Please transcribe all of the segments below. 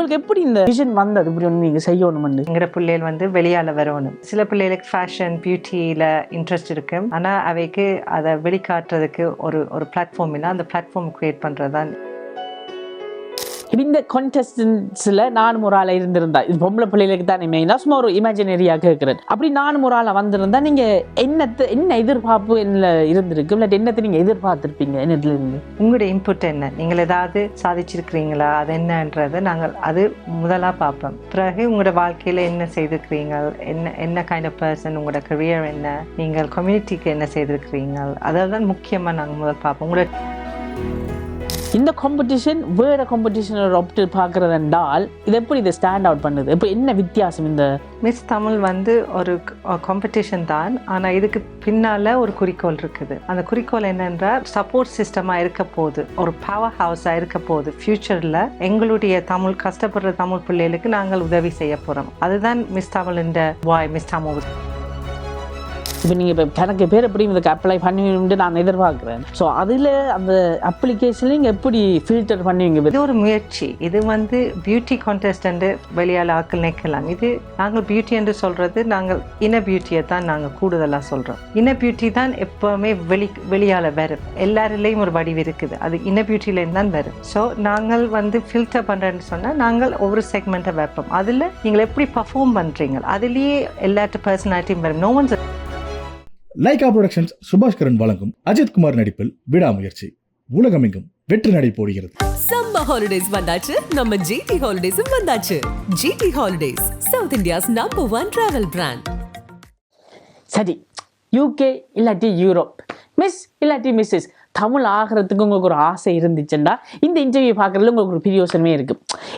உங்களுக்கு எப்படி இந்த விஷன் வந்தது? இப்படி ஒன்று நீங்கள் செய்யணும்னு எங்கிற பிள்ளைகள் வந்து வெளியால வரணும். சில பிள்ளைகளுக்கு ஃபேஷன் பியூட்டியில் இன்ட்ரெஸ்ட் இருக்கு. ஆனால் அவைக்கு அதை வெளிக்காட்டுறதுக்கு ஒரு ஒரு பிளாட்ஃபார்ம் இல்லை. அந்த பிளாட்ஃபார்ம் க்ரியேட் பண்ணுறது தான் இந்த கான்டெஸ்டன்ஸில் நானும் ஒரு ஆளை இருந்திருந்தா. இது பொம்பளை பிள்ளைகளுக்கு தான் மெயினாக சும்மா ஒரு இமேஜினரியாக இருக்கிறது அப்படி நானும் ஒரு ஆளை வந்திருந்தா நீங்கள் என்னத்தை என்ன எதிர்பார்ப்பு என்ன இருந்திருக்கு? இல்லை என்னத்தை நீங்கள் எதிர்பார்த்துருப்பீங்க? என்னதுலேருந்து உங்களுடைய இன்புட் என்ன? நீங்கள் ஏதாவது சாதிச்சிருக்கிறீங்களா? அது என்னன்றதை நாங்கள் அது முதலாக பார்ப்போம். பிறகு உங்களோட வாழ்க்கையில் என்ன செய்திருக்கிறீங்க என்ன என்ன கைண்ட் ஆஃப் பர்சன் உங்களோட கரியர் என்ன? நீங்கள் கம்யூனிட்டிக்கு என்ன செய்திருக்கிறீங்க அதெல்லாம் முக்கியமாக நாங்கள் முதல் பார்ப்போம். உங்களோட இந்த காம்படிஷன் வேற காம்படிஷனோட ஒப்பிட்டு பார்க்குறது என்றால் இது எப்படி இதை ஸ்டாண்ட் அவுட் பண்ணுது? இப்போ என்ன வித்தியாசம் இந்த மிஸ் தமிழ் வந்து ஒரு காம்படிஷன் தான். ஆனால் இதுக்கு பின்னால் ஒரு குறிக்கோள் இருக்குது. அந்த குறிக்கோள் என்னென்றால் சப்போர்ட் சிஸ்டமாக இருக்க போகுது. ஒரு பவர் ஹவுஸாக இருக்க போகுது. ஃப்யூச்சரில் எங்களுடைய தமிழ் கஷ்டப்படுற தமிழ் பிள்ளைகளுக்கு நாங்கள் உதவி செய்ய போகிறோம் அதுதான் மிஸ் தமிழ் இந்த வாய் மிஸ் தமிழ் இப்போ நீங்கள் இப்போ எனக்கு பேர் எப்படி இதுக்கு அப்ளை பண்ணுவீங்கன்ட்டு நான் எதிர்பார்க்குறேன். ஸோ அதில் அந்த அப்ளிகேஷன்ல நீங்கள் எப்படி ஃபில்டர் பண்ணுவீங்க? இது ஒரு முயற்சி. இது வந்து பியூட்டி கான்டெஸ்ட் என்று வெளியால் ஆக்கள் நிற்கலாம் இது நாங்கள் பியூட்டி என்று சொல்கிறது நாங்கள் இன பியூட்டியை தான் நாங்கள் கூடுதலாக சொல்கிறோம் இன பியூட்டி தான் எப்போவுமே வெளி வெளியால் வரும். எல்லாருலேயும் ஒரு வடிவு இருக்குது. அது இன பியூட்டிலேருந்து தான் வரும். ஸோ நாங்கள் வந்து ஃபில்டர் பண்ணுறேன்னு சொன்னால் நாங்கள் ஒவ்வொரு செக்மெண்ட்டை வைப்போம். அதில் நீங்கள் எப்படி பர்ஃபார்ம் பண்ணுறீங்க அதுலேயே எல்லாட்டு பர்சனாலிட்டியும் வரும். No one's Lyca productions Subaskaran வழங்கும் அஜித் குமார் நடிப்பில் விடாமுயற்சி. உலகமெங்கும் வெற்றி நடை போடுகிறது. சம்மர் ஹாலிடேஸ் வந்தாச்சு. நம்ம ஜிடி ஹாலிடேஸும் வந்தாச்சு. GT Holidays South India's number one travel brand சரி யூகே இல்லாட்டி யூரோப் மிஸ் இல்லாட்டி மிஸ்ஸஸ் தமிழ் ஆகிறதுக்கு உங்களுக்கு ஒரு ஆசை இருந்துச்சுன்னா இந்த இன்டர்வியூ பார்க்குறதுல உங்களுக்கு ஒரு பிரியோசனமே இருக்கு.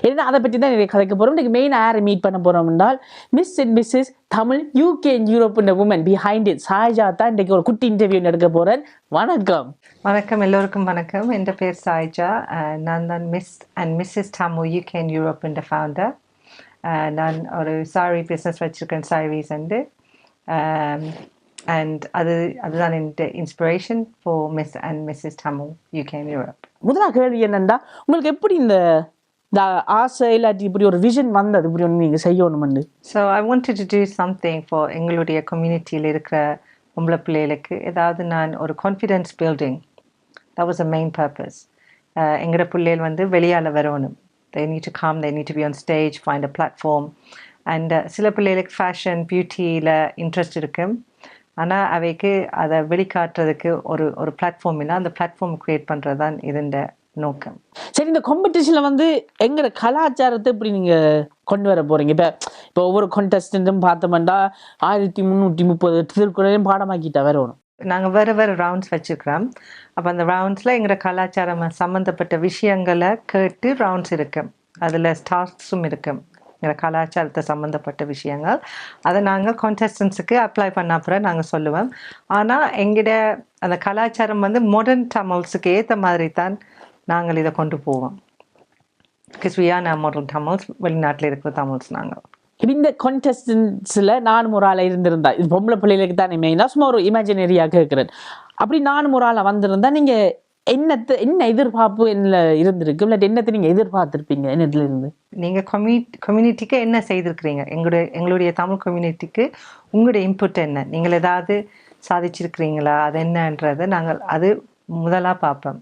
ஏன்னா அதை பற்றி தான் நிறைய கதைக்க போகிறோம் இன்றைக்கு மெயின் யாரை மீட் பண்ண போகிறோம் என்றால் Miss and Mrs Tamil UK and Europe woman behind it Saija தான் இன்றைக்கு ஒரு குட்டி இன்டர்வியூ நடக்க போகிறேன் வணக்கம். வணக்கம். எல்லோருக்கும் வணக்கம். என் பேர் சாய்ஜா. நான் தான் Miss and Mrs Tamil UK and Europe என்ற ஃபவுண்டர் நான் ஒரு சாரி பிஸ்னஸ் வச்சுருக்கேன். சாரீஸ் வந்து அண்ட் அது அதுதான் inspiration for Miss and Mrs Tamil UK and Europe முதலாக கேள்வி என்னன்னா உங்களுக்கு எப்படி இந்த இந்த ஆசை இல்லாட்டி இப்படி ஒரு விஷன் வந்தது? இப்படி ஒன்று நீங்கள் செய்யணும்னு? So I wanted to do something for எங்களுடைய கம்யூனிட்டியில் இருக்கிற பொம்பளை பிள்ளைகளுக்கு. ஏதாவது நான் ஒரு confidence building was a main purpose. Uh, எங்களோட பிள்ளைகள் வந்து வெளியால் வரணும். Need to come they need to be on stage find a platform. And uh, சில பிள்ளைகளுக்கு ஃபேஷன் பியூட்டியில் இன்ட்ரெஸ்ட் இருக்கும். ஆனால் அவைக்கு அதை வெளிக்காட்டுறதுக்கு ஒரு ஒரு பிளாட்ஃபார்ம் இல்லை. அந்த பிளாட்ஃபார்ம் க்ரியேட் பண்ணுறது தான் இதன் நோக்கம். சரி இந்த காம்படிஷனில் வந்து எங்களோட கலாச்சாரத்தை இப்படி நீங்கள் கொண்டு வர போகிறீங்க இப்போ இப்போ ஒவ்வொரு கான்டெஸ்டன்ட்டும் பார்த்தோம்னா ஆயிரத்தி முந்நூற்றி முப்பது திருக்குறளையும் பாடமாக்கிட்டா வரணும் நாங்கள் வேறு வேறு ரவுண்ட்ஸ் வச்சுக்கிறோம் அப்போ அந்த ரவுண்ட்ஸில் எங்களோட கலாச்சாரம் சம்மந்தப்பட்ட விஷயங்களை கேட்டு ரவுண்ட்ஸ் இருக்கும் அதில் ஸ்டார்ஸும் இருக்கும் எங்களோட கலாச்சாரத்தை சம்மந்தப்பட்ட விஷயங்கள். அதை நாங்கள் கான்டெஸ்டன்ஸுக்கு அப்ளை பண்ண அப்புறம் நாங்கள் சொல்லுவோம். ஆனால் எங்கிட்ட அந்த கலாச்சாரம் வந்து மாடர்ன் டமல்ஸுக்கு ஏற்ற மாதிரி தான் நாங்கள் இதை கொண்டு போவோம். கிஸ்வியான மாடர்ன் டமல்ஸ் வெளிநாட்டில் இருக்கிற தமிழ்ஸ் நாங்கள் இந்த கான்டெஸ்டன்ஸில் நானும் ஒரு ஆளை இருந்திருந்தா இது பொம்பளை பிள்ளைகளுக்கு தான் மெயினாக சும்மா ஒரு இமேஜினரியாக கேட்குறேன் அப்படி நானும் ஒரு ஆளை வந்திருந்தா நீங்கள் என்னத்தை என்ன எதிர்பார்ப்பு என்ன இருந்திருக்கு? இல்லை என்னத்தை நீங்கள் எதிர்பார்த்துருப்பீங்க? என்னத்துல இருந்து? நீங்கள் கம்யூ கம்யூனிட்டிக்கு என்ன செய்திருக்கிறீங்க? எங்களுடைய எங்களுடைய தமிழ் கம்யூனிட்டிக்கு உங்களுடைய இன்புட் என்ன? நீங்கள் ஏதாவது சாதிச்சிருக்கிறீங்களா? அது என்னன்றதை நாங்கள் அது முதலாக பார்ப்போம்.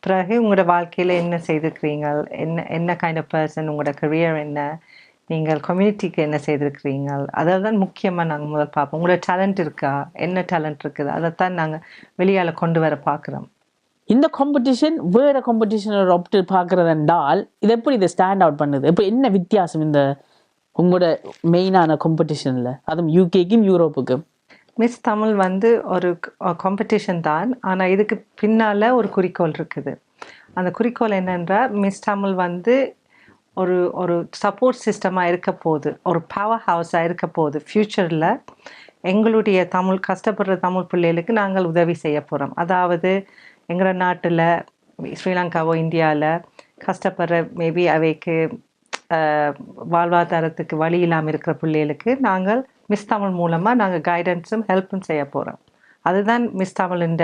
பிறகு உங்களோட வாழ்க்கையில் என்ன செய்திருக்கிறீங்க? என்ன என்ன கைண்ட் ஆஃப் பர்சன் உங்களோட கரியர் என்ன? நீங்கள் கம்யூனிட்டிக்கு என்ன செய்திருக்கிறீங்க? தான் முக்கியமாக நாங்கள் முதல் பார்ப்போம். உங்களோட டேலண்ட் இருக்கா? என்ன டேலண்ட் இருக்குது? அதைத்தான் நாங்கள் வெளியால் கொண்டு வர பார்க்குறோம். இந்த காம்படிஷன் வேற காம்படிஷனோட ஒப்பிட்டு பார்க்குறது என்றால் இது எப்படி இதை ஸ்டாண்ட் அவுட் பண்ணுது? இப்போ என்ன வித்தியாசம் இந்த உங்களோட மெயினான காம்படிஷனில் அதுவும் யூகேக்கும் யூரோப்புக்கும் மிஸ் தமிழ் வந்து ஒரு காம்படிஷன் தான். ஆனால் இதுக்கு பின்னால் ஒரு குறிக்கோள் இருக்குது. அந்த குறிக்கோள் என்னென்றால் மிஸ் தமிழ் வந்து ஒரு ஒரு சப்போர்ட் சிஸ்டமாக இருக்க போகுது. ஒரு பவர் ஹவுஸாக இருக்க போகுது. ஃப்யூச்சரில் எங்களுடைய தமிழ் கஷ்டப்படுற தமிழ் பிள்ளைகளுக்கு நாங்கள் உதவி செய்ய போகிறோம் அதாவது எங்களோட நாட்டில் ஸ்ரீலங்காவோ இந்தியாவில் கஷ்டப்படுற மேபி அவைக்கு வாழ்வாதாரத்துக்கு வழி இல்லாமல் இருக்கிற பிள்ளைகளுக்கு நாங்கள் மிஸ் தமிழ் மூலமாக நாங்கள் கைடன்ஸும் ஹெல்ப்பும் செய்ய போகிறோம் அதுதான் மிஸ் தமிழின்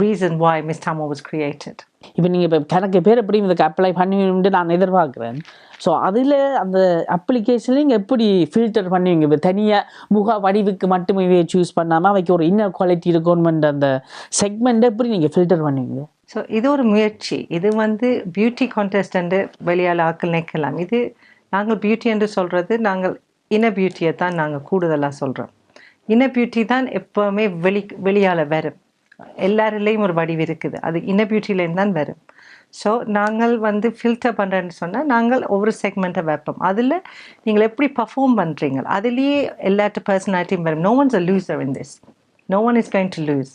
reason why Miss Tamil was created இப்போ நீங்கள் இப்போ கணக்கு பேர் எப்படி இதுக்கு அப்ளை பண்ணுவீங்கன்ட்டு நான் எதிர்பார்க்குறேன். ஸோ அதில் அந்த அப்ளிகேஷனில் நீங்கள் எப்படி ஃபில்டர் பண்ணுவீங்க? இப்போ தனியாக முக வடிவுக்கு மட்டும் இவையை சூஸ் பண்ணாமல் அவைக்கு ஒரு இன்னர் குவாலிட்டி இருக்கணுமென்ற அந்த செக்மெண்ட்டை எப்படி நீங்கள் ஃபில்டர் பண்ணுவீங்க? ஸோ இது ஒரு முயற்சி. இது வந்து பியூட்டி கான்டெஸ்ட் என்று வெளியால் ஆக்கள் நிற்கலாம் இது நாங்கள் பியூட்டி என்று சொல்கிறது நாங்கள் இன பியூட்டியை தான் நாங்கள் கூடுதலாக சொல்கிறோம் இன பியூட்டி தான் எப்போவுமே வெளி வெளியால் வரும். எல்லாருலேயும் ஒரு வடிவு இருக்குது. அது இன பியூட்டிலேருந்து தான் வரும். ஸோ நாங்கள் வந்து ஃபில்டர் பண்ணுறேன்னு சொன்னால் நாங்கள் ஒவ்வொரு செக்மெண்ட்டை வைப்போம். அதில் நீங்கள் எப்படி பர்ஃபார்ம் பண்ணுறீங்க அதுலேயே எல்லாட்டு பர்சனாலிட்டியும் வரும். No one's a loser in this no one is going to lose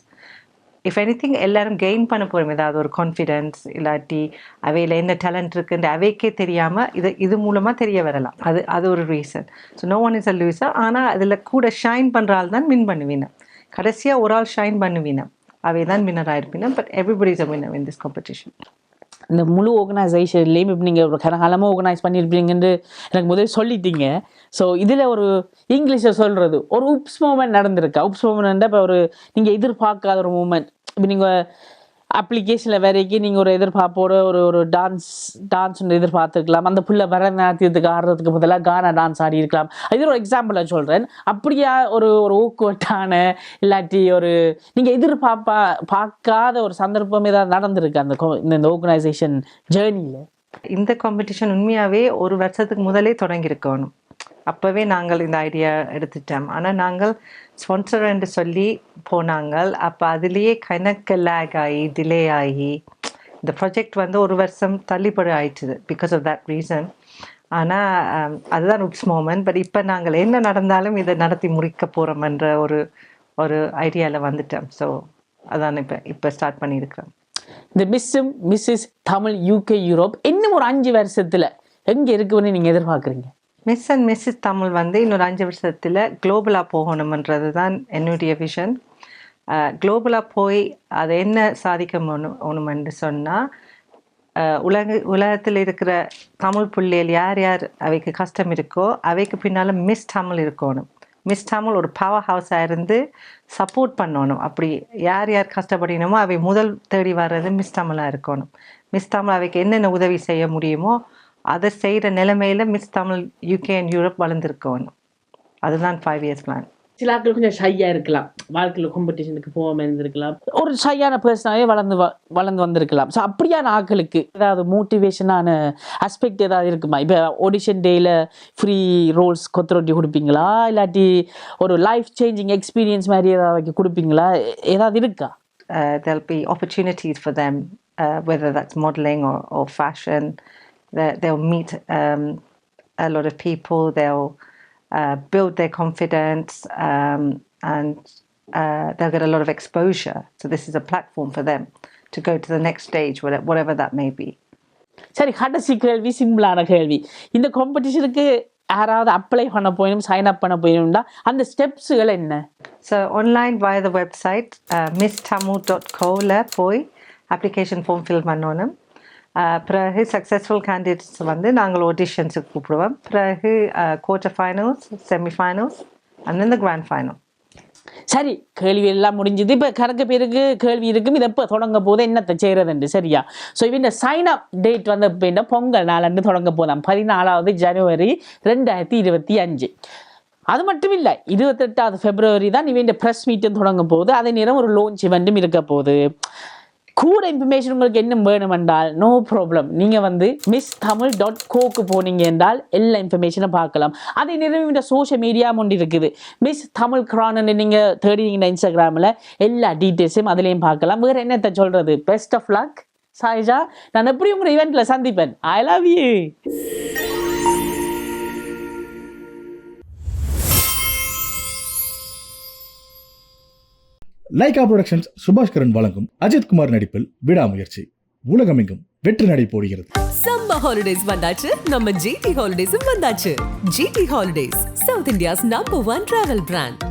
if anything எல்லாரும் கெயின் பண்ண போகிறோம் ஏதாவது ஒரு கான்ஃபிடென்ஸ் இல்லாட்டி அவையில் என்ன டேலண்ட் இருக்குன்ற அவைக்கே தெரியாமல் இது இது மூலமாக தெரிய வரலாம். அது அது ஒரு reason so no one is a loser ஆனால் அதில் கூட ஷைன் பண்ணுற தான் வின் பண்ணுவீங்க. கடைசியாக ஒரு ஆள் ஷைன் பண்ணுவீங்க. அவை தான் winner ஆயிருப்பீங்க but everybody is a winner in this competition இந்த முழு ஆர்கனைசேஷன்லேயும் இப்போ நீங்கள் ஒரு கனகாலமாக ஆர்கனைஸ் பண்ணியிருப்பீங்கன்னு எனக்கு முதல்ல சொல்லிட்டீங்க. ஸோ இதில் ஒரு இங்கிலீஷில் சொல்கிறது ஒரு உப்ஸ் மூமெண்ட் நடந்திருக்கா? உப்ஸ் மூமெண்ட் இப்போ ஒரு நீங்கள் எதிர்பார்க்காத ஒரு மூமெண்ட் இப்போ நீங்கள் அப்ளிகேஷனில் வரைக்கும் நீங்கள் ஒரு எதிர்பார்ப்போட ஒரு ஒரு டான்ஸ் டான்ஸ் ஒன்று எதிர்பார்த்துருக்கலாம். அந்த புள்ள பரதநாட்டியத்துக்கு ஆடுறதுக்கு பதிலாக கானா டான்ஸ் ஆடி இருக்கலாம். இது ஒரு எக்ஸாம்பிளாக சொல்கிறேன் அப்படியா ஒரு ஒரு ஊக்குவட்டான இல்லாட்டி ஒரு நீங்கள் எதிர்பார்ப்பா பார்க்காத ஒரு சந்தர்ப்பம் ஏதாவது நடந்திருக்கு அந்த co- இந்த ஆர்கனைசேஷன் ஜேர்னியில் இந்த காம்படிஷன் உண்மையாகவே ஒரு வருஷத்துக்கு முதலே தொடங்கியிருக்கணும். அப்போவே நாங்கள் இந்த ஐடியா எடுத்துட்டோம். ஆனால் நாங்கள் ஸ்பான்சர் என்று சொல்லி போனாங்க அப்போ அதுலேயே கணக்கு லேக் ஆகி டிலே ஆகி இந்த ப்ராஜெக்ட் வந்து ஒரு வருஷம் தள்ளிப்பட ஆயிடுச்சுது பிகாஸ் ஆஃப் தட் ரீசன் ஆனால் அதுதான் உட்ஸ் மோமெண்ட் பட் இப்போ நாங்கள் என்ன நடந்தாலும் இதை நடத்தி முடிக்க போகிறோம்ன்ற ஒரு ஒரு ஐடியாவில் வந்துட்டோம். ஸோ அதான் இப்போ இப்போ ஸ்டார்ட் பண்ணியிருக்கிறோம். இந்த மிஸ்ஸும் மிஸ்ஸஸ் தமிழ் யூகே யூரோப் இன்னும் ஒரு அஞ்சு வருஷத்தில் எங்கே இருக்குன்னு நீங்கள் எதிர்பார்க்குறீங்க? மிஸ் அண்ட் மிஸ்ஸஸ் தமிழ் வந்து இன்னொரு அஞ்சு வருஷத்தில் குளோபலாக போகணுமன்றது தான் என்னுடைய விஷன் குளோபலாக போய் அதை என்ன சாதிக்க ஒன்று சொன்னால் உலக உலகத்தில் இருக்கிற தமிழ் பிள்ளைகள் யார் யார் அவைக்கு கஷ்டம் இருக்கோ அவைக்கு பின்னால் மிஸ் தமிழ் இருக்கணும். மிஸ் தமிழ் ஒரு பவர் ஹவுஸாக இருந்து சப்போர்ட் பண்ணணும். அப்படி யார் யார் கஷ்டப்படினமோ அவை முதல் தேடி வர்றது மிஸ் தமிழாக இருக்கணும். மிஸ் தமிழ் அவைக்கு என்னென்ன உதவி செய்ய முடியுமோ அதை செய்கிற நிலைமையில Miss Tamil UK and Europe வளர்ந்துருக்கணும் அதுதான் ஃபைவ் இயர்ஸ் பிளான் சில ஆட்கள் கொஞ்சம் ஷையாக இருக்கலாம். வாழ்க்கையில் காம்படிஷனுக்கு போகாமல் இருந்திருக்கலாம். ஒரு ஷையான பர்சனாகவே வளர்ந்து வளர்ந்து வந்திருக்கலாம். ஸோ அப்படியான ஆட்களுக்கு ஏதாவது மோட்டிவேஷனான அஸ்பெக்ட் ஏதாவது இருக்குமா? இப்போ ஆடிஷன் டேயில் ஃப்ரீ ரோல்ஸ் கொத்தரொட்டி கொடுப்பீங்களா? இல்லாட்டி ஒரு லைஃப் சேஞ்சிங் எக்ஸ்பீரியன்ஸ் மாதிரி ஏதாவது கொடுப்பீங்களா? ஏதாவது இருக்கா? Uh, there'll be opportunities for them, uh, whether that's modeling or, or fashion. They- They'll meet um, a lot of people. They'll uh, build their confidence um, and uh, they'll get a lot of exposure. So this is a platform for them to go to the next stage, whate- whatever that may be. சரி கடைசி கேள்வி சிம்பிளான கேள்வி இந்த காம்படிஷனுக்கு யாராவது apply பண்ண போயிடும் sign up பண்ண போயிடும்டா அந்த ஸ்டெப்ஸுகள் என்ன So online via the website uh, misstamu.co ல போய் application form fill பண்ணணும் Uh, பிறகு சக்ஸஸ்ஃபுல் கேண்டிடேட்ஸ் வந்து நாங்கள் ஆடிஷன்ஸுக்கு கூப்பிடுவோம். பிறகு quarter finals semi finals and இந்த கிராண்ட் ஃபைனல் சரி கேள்வி எல்லாம் முடிஞ்சது. இப்போ கணக்கு பேருக்கு கேள்வி இருக்கும். இது எப்போ தொடங்க போது என்னத்தை செய்கிறதுண்டு சரியா? ஸோ இந்த சைன் அப் டேட் வந்து எப்படின்னா பொங்கல் நாளன்று தொடங்க போதாம் பதினாலாவது ஜனவரி ரெண்டாயிரத்தி இருபத்தி அஞ்சு. அது மட்டும் இல்லை இருபத்தெட்டாவது பிப்ரவரி தான் இவன் ப்ரெஸ் மீட்டும் தொடங்க போகுது. அதே நேரம் ஒரு லோன்ச் இவெண்ட்டும் இருக்க போகுது. கூட இன்ஃபர்மேஷன் உங்களுக்கு என்ன வேணும் என்றால் நோ ப்ராப்ளம் நீங்கள் வந்து மிஸ் தமிழ் டாட் கோக்கு போனீங்க என்றால் எல்லா இன்ஃபர்மேஷனும் பார்க்கலாம். அதே நேரம் இந்த சோஷியல் மீடியா ஒன்று இருக்குது. மிஸ் தமிழ் கிரான்னு நீங்கள் தேடினீங்கன்னா இன்ஸ்டாகிராமில் எல்லா டீட்டெயில்ஸையும் அதுலேயும் பார்க்கலாம். வேறு என்னத்தை சொல்கிறது பெஸ்ட் ஆஃப் லக் சாய்ஜா நான் எப்படி உங்களை இவெண்ட்டில் சந்திப்பேன்? I love you Lyca productions Subaskaran வழங்கும் அஜித் குமார் நடிப்பில் விடாமுயற்சி. உலகமெங்கும் வெற்றி நடை போடுகிறது. சம்ம ஹாலிடேஸ் வந்தாச்சு. நம்ம ஜிடி ஹாலிடேஸும் வந்தாச்சு. GT Holidays South India's number one travel brand